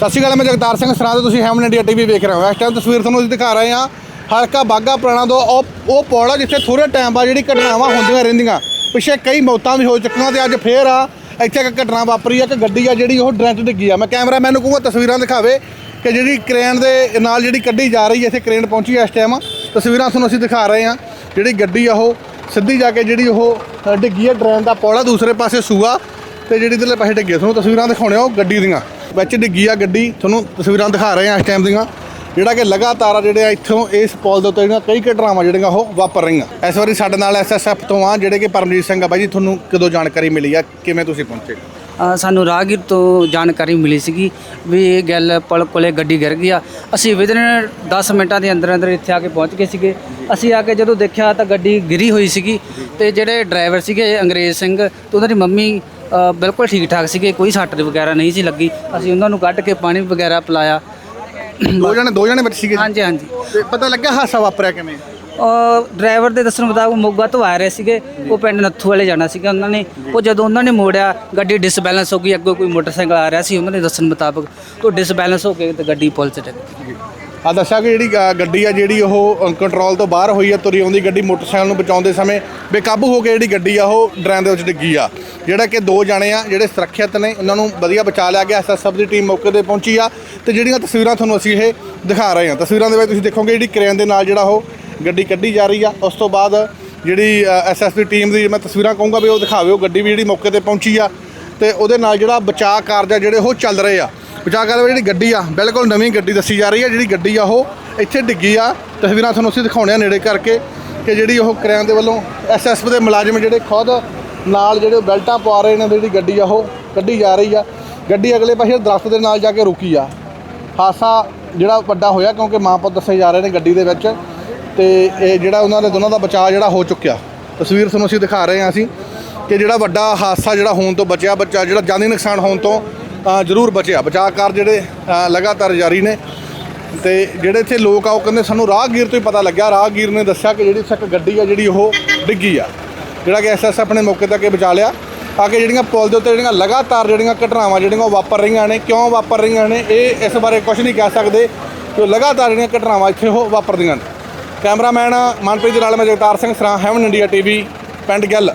ਸਤਿ ਸ਼੍ਰੀ ਅਕਾਲ, ਮੈਂ ਜਗਤਾਰ ਸਿੰਘ ਸਰਾਂ ਤੇ ਤੁਸੀਂ ਹੈਮਨ ਇੰਡੀਆ ਟੀਵੀ ਵੇਖ ਰਹੇ ਹੋ। ਇਸ ਟਾਈਮ ਤਸਵੀਰ ਤੁਹਾਨੂੰ ਅਸੀਂ ਦਿਖਾ ਰਹੇ ਹਾਂ। ਹਲਕਾ ਬਾਗਾ ਪੁਰਾਣਾ ਤੋਂ ਉਹ ਉਹ ਪੌੜਾ ਜਿੱਥੇ ਥੋੜੇ ਟਾਈਮ ਬਾਅਦ ਜਿਹੜੀ ਘਟਨਾਵਾਂ ਹੁੰਦੀਆਂ ਰਹਿੰਦੀਆਂ। ਪਿੱਛੇ ਕਈ ਮੌਤਾਂ ਵੀ ਹੋ ਚੁੱਕੀਆਂ ਤੇ ਅੱਜ ਫੇਰ ਆ, ਇੱਥੇ ਇੱਕ ਘਟਨਾ ਵਾਪਰੀ ਆ ਕਿ ਗੱਡੀ ਆ ਜਿਹੜੀ ਉਹ ਡਰੈਂਚ ਡਿੱਗੀ ਆ। ਮੈਂ ਕੈਮਰਾਮੈਨ ਨੂੰ ਕਹੂੰਗਾ ਤਸਵੀਰਾਂ ਦਿਖਾਵੇ ਕਿ ਜਿਹੜੀ ਕ੍ਰੇਨ ਦੇ ਨਾਲ ਜਿਹੜੀ ਕੱਢੀ ਜਾ ਰਹੀ ਹੈ, ਇੱਥੇ ਕ੍ਰੇਨ ਪਹੁੰਚੀ ਹੈ ਇਸ ਟਾਈਮ ਤਸਵੀਰਾਂ ਤੁਹਾਨੂੰ ਅਸੀਂ ਦਿਖਾ ਰਹੇ ਹਾਂ। ਜਿਹੜੀ ਗੱਡੀ ਆ ਉਹ ਸਿੱਧੀ ਜਾ ਕੇ ਜਿਹੜੀ ਉਹ ਡਿੱਗੀ ਹੈ ਡਰੇਨ ਦਾ ਪੌੜਾ ਦੂਸਰੇ ਪਾਸੇ ਸੂਆ ਤੇ ਜਿਹੜੀ ਇਧਰਲੇ ਪਾਸੇ ਡਿੱਗੀ ਤੁਹਾਨੂੰ ਤਸਵੀਰਾਂ ਦਿਖਾਉਣੇ ਆ ਉਹ ਗੱਡੀ ਦੀਆਂ। ਵਿੱਚ ਡਿੱਗੀ ਆ ਗੱਡੀ। ਤੁਹਾਨੂੰ ਤਸਵੀਰਾਂ ਦਿਖਾ ਰਹੇ ਆ ਇਸ ਟਾਈਮ ਦੀਆਂ। ਜਿਹੜਾ ਕਿ ਲਗਾਤਾਰ ਜਿਹੜੇ ਆ ਇੱਥੋਂ ਇਸ ਪੁਲ ਦੇ ਉੱਤੇ ਜਿਹੜੀਆਂ ਕਈ ਘਟਨਾਵਾਂ ਜਿਹੜੀਆਂ ਉਹ ਵਾਪਰ ਰਹੀਆਂ। ਇਸ ਵਾਰੀ ਸਾਡੇ ਨਾਲ ਐਸਐਸਐਫ ਤੋਂ ਆ ਜਿਹੜੇ ਕਿ ਪਰਮਜੀਤ ਸਿੰਘ ਆ ਬਾਈ ਜੀ, ਤੁਹਾਨੂੰ ਕਦੋਂ ਜਾਣਕਾਰੀ ਮਿਲੀ ਆ? ਕਿਵੇਂ ਤੁਸੀਂ ਪਹੁੰਚੇ? ਸਾਨੂੰ ਰਾਹਗੀਰ ਤੋਂ ਜਾਣਕਾਰੀ ਮਿਲੀ ਸੀਗੀ ਵੀ ਇਹ ਗੱਲ ਪੁਲ ਕੋਲੇ ਗੱਡੀ ਗਿਰ ਗਈ ਆ। ਅਸੀਂ ਵਿਦਨ 10 ਮਿੰਟਾਂ ਦੇ ਅੰਦਰ ਅੰਦਰ ਇੱਥੇ ਆ ਕੇ ਪਹੁੰਚ ਗਏ ਸੀਗੇ। ਅਸੀਂ ਆ ਕੇ ਜਦੋਂ ਦੇਖਿਆ ਤਾਂ ਗੱਡੀ ਗਿਰੀ ਹੋਈ ਸੀਗੀ ਤੇ ਜਿਹੜੇ ਡਰਾਈਵਰ ਸੀਗੇ, ਅੰਗਰੇਜ਼ ਸਿੰਘ ਤੇ ਉਹਨਾਂ ਦੀ ਮੰਮੀ ਬਿਲਕੁਲ ਠੀਕ ਠਾਕ ਸੀਗੇ ਕੋਈ ਸੱਟ ਵਗੈਰਾ ਨਹੀਂ ਸੀ ਲੱਗੀ। ਅਸੀਂ ਉਹਨਾਂ ਨੂੰ ਕੱਢ ਕੇ ਪਾਣੀ ਵਗੈਰਾ ਪਿਲਾਇਆ। ਦੋ ਜਣੇ ਦੋ ਜਣੇ ਵਿੱਚ ਸੀਗੇ? ਹਾਂਜੀ ਹਾਂਜੀ। ਤੇ ਪਤਾ ਲੱਗਿਆ ਹਾਦਸਾ ਵਾਪਰਿਆ ਕਿਵੇਂ? ਡਰਾਈਵਰ ਦੇ ਦੱਸਣ ਮੁਤਾਬਕ ਮੋਗਾ ਤੋਂ ਆ ਰਹੇ ਸੀਗੇ। ਉਹ ਪਿੰਡ ਨੱਥੂ ਵਾਲੇ ਜਾਣਾ ਸੀਗਾ ਉਹਨਾਂ ਨੇ। ਉਹ ਜਦੋਂ ਉਹਨਾਂ ਨੇ ਮੋੜਿਆ ਗੱਡੀ ਡਿਸਬੈਲੈਂਸ ਹੋ ਗਈ। ਅੱਗੋਂ ਕੋਈ ਮੋਟਰਸਾਈਕਲ ਆ ਰਿਹਾ ਸੀ ਉਹਨਾਂ ਦੇ ਦੱਸਣ ਮੁਤਾਬਕ ਤੋਂ ਡਿਸਬੈਲੈਂਸ ਹੋ ਕੇ ਤੇ ਗੱਡੀ ਪੁਲ 'ਚ ਡਿੱਗ ਗਈ। ਆ ਦੱਸਿਆ ਕਿ ਜਿਹੜੀ ਅ, ਗੱਡੀ ਆ ਜਿਹੜੀ ਉਹ ਕੰਟਰੋਲ ਤੋਂ ਬਾਹਰ ਹੋਈ ਆ ਤੁਰੀ ਆਉਂਦੀ ਗੱਡੀ ਮੋਟਰਸਾਈਕਲ ਨੂੰ ਬਚਾਉਂਦੇ ਸਮੇਂ ਬੇਕਾਬੂ ਹੋ ਕੇ ਜਿਹੜੀ ਗੱਡੀ ਆ ਉਹ ਡਰੈਨ ਦੇ ਵਿੱਚ ਡਿੱਗੀ ਆ। ਜਿਹੜਾ ਕਿ ਦੋ ਜਾਣੇ ਆ ਜਿਹੜੇ ਸੁਰੱਖਿਅਤ ਨੇ ਉਹਨਾਂ ਨੂੰ ਵਧੀਆ ਬਚਾ ਲਿਆ ਗਿਆ। ਐਸਐਸਐਫ ਦੀ ਟੀਮ ਮੌਕੇ ਤੇ ਪਹੁੰਚੀ ਆ ਤੇ ਜਿਹੜੀਆਂ ਤਸਵੀਰਾਂ ਤੁਹਾਨੂੰ ਅਸੀਂ ਇਹ ਦਿਖਾ ਰਹੇ ਹਾਂ। ਤਸਵੀਰਾਂ ਦੇ ਵਿੱਚ ਤੁਸੀਂ ਦੇਖੋਗੇ ਜਿਹੜੀ ਕ੍ਰੇਨ ਦੇ ਨਾਲ ਜਿਹੜਾ ਉਹ ਗੱਡੀ ਕੱਢੀ ਜਾ ਰਹੀ ਆ। ਉਸ ਤੋਂ ਬਾਅਦ ਜਿਹੜੀ ਐਸਐਸ ਦੀ ਟੀਮ ਦੀ ਮੈਂ ਤਸਵੀਰਾਂ ਕਹੂੰਗਾ ਵੀ ਉਹ ਦਿਖਾਵੇ। ਉਹ ਗੱਡੀ ਵੀ ਜਿਹੜੀ ਮੌਕੇ ਤੇ ਪਹੁੰਚੀ ਆ। ਤੇ ਉਹਦੇ ਨਾਲ ਜਿਹੜਾ ਬਚਾਅ ਕਾਰਜ ਆ ਜਿਹੜੇ ਉਹ ਚੱਲ ਰਹੇ ਆ। ਬਚਾਅ ਕਾਰਜ ਜਿਹੜੀ ਗੱਡੀ ਆ, ਬਿਲਕੁਲ ਨਵੀਂ ਗੱਡੀ ਦੱਸੀ ਜਾ ਰਹੀ ਆ, ਜਿਹੜੀ ਗੱਡੀ ਆ ਉਹ ਇੱਥੇ ਡਿੱਗੀ ਆ। ਤਸਵੀਰਾਂ ਤੁਹਾਨੂੰ ਅਸੀਂ ਦਿਖਾਉਣੇ ਆ ਨੇੜੇ ਕਰਕੇ ਕਿ ਜਿਹੜੀ ਉਹ ਕ੍ਰੇਨ ਦੇ ਵੱਲੋਂ ਐਸਐਸ ਦੇ ਮੁਲਾਜ਼ਮ ਜਿਹੜੇ ਖੁਦ ਨਾਲ ਜਿਹੜੇ ਬੈਲਟਾਂ ਪਾ ਰਹੇ ਨੇ ਜਿਹੜੀ ਗੱਡੀ ਆ ਉਹ ਕੱਢੀ ਜਾ ਰਹੀ ਆ। ਗੱਡੀ ਅਗਲੇ ਪਾਸੇ ਦਰਖਤ ਦੇ ਨਾਲ ਜਾ ਕੇ ਰੁਕੀ ਆ। ਹਾਸਾ ਜਿਹੜਾ ਵੱਡਾ ਹੋਇਆ ਕਿਉਂਕਿ ਮਾਂ ਪੁੱਤ ਦੱਸੇ ਜਾ ਰਹੇ ਨੇ ਗੱਡੀ ਦੇ ਵਿੱਚ ਤੇ ਇਹ ਜਿਹੜਾ ਉਹਨਾਂ ਦੇ ਦੋਨਾਂ ਦਾ ਬਚਾਅ ਜਿਹੜਾ ਹੋ ਚੁੱਕਿਆ। ਤਸਵੀਰ ਤੁਹਾਨੂੰ ਅਸੀਂ ਦਿਖਾ ਰਹੇ ਹਾਂ ਅਸੀਂ। ਕਿ ਜਿਹੜਾ ਵੱਡਾ ਹਾਦਸਾ ਜਿਹੜਾ ਹੋਣ ਤੋਂ ਬਚਿਆ, ਬੱਚਾ ਜਿਹੜਾ ਜਾਨੀ ਨੁਕਸਾਨ ਹੋਣ ਤੋਂ ਜ਼ਰੂਰ ਬਚਿਆ। ਬਚਾਅ ਕਾਰ ਜਿਹੜੇ ਲਗਾਤਾਰ ਜਾਰੀ ਨੇ। ਤੇ ਜਿਹੜੇ ਇੱਥੇ ਲੋਕ ਆ, ਉਹ ਕਹਿੰਦੇ ਸਾਨੂੰ ਰਾਹਗੀਰ ਤੋਂ ਹੀ ਪਤਾ ਲੱਗਿਆ। ਰਾਹਗੀਰ ਨੇ ਦੱਸਿਆ ਕਿ ਜਿਹੜੀ ਸੱਕ ਗੱਡੀ ਆ, ਜਿਹੜੀ ਉਹ ਡਿੱਗੀ ਆ। ਜਿਹੜਾ ਕਿ ਐਸਐਸ ਆਪਣੇ ਮੌਕੇ ਤੱਕ ਇਹ ਬਚਾ ਲਿਆ। ਆ ਕੇ ਜਿਹੜੀਆਂ ਪੁਲ ਦੇ ਉੱਤੇ ਜਿਹੜੀਆਂ ਲਗਾਤਾਰ ਜਿਹੜੀਆਂ ਘਟਨਾਵਾਂ, ਜਿਹੜੀਆਂ ਉਹ ਵਾਪਰ ਰਹੀਆਂ ਨੇ, ਕਿਉਂ ਵਾਪਰ ਰਹੀਆਂ ਨੇ, ਇਹ ਇਸ ਬਾਰੇ ਕੁਝ ਨਹੀਂ ਕਹਿ ਸਕਦੇ ਕਿ ਲਗਾਤਾਰ ਜਿਹੜੀਆਂ ਘਟਨਾਵਾਂ ਇੱਥੇ ਉਹ ਵਾਪਰਦੀਆਂ ਨੇ। ਕੈਮਰਾਮੈਨ ਮਨਪ੍ਰੀਤ ਦੇ ਨਾਲ ਮੈਂ ਜਗਤਾਰ ਸਿੰਘ ਸਰਾਂ ਹੈਵਨ ਇੰਡੀਆ ਟੀਵੀ ਪਿੰਡ ਗਿੱਲ।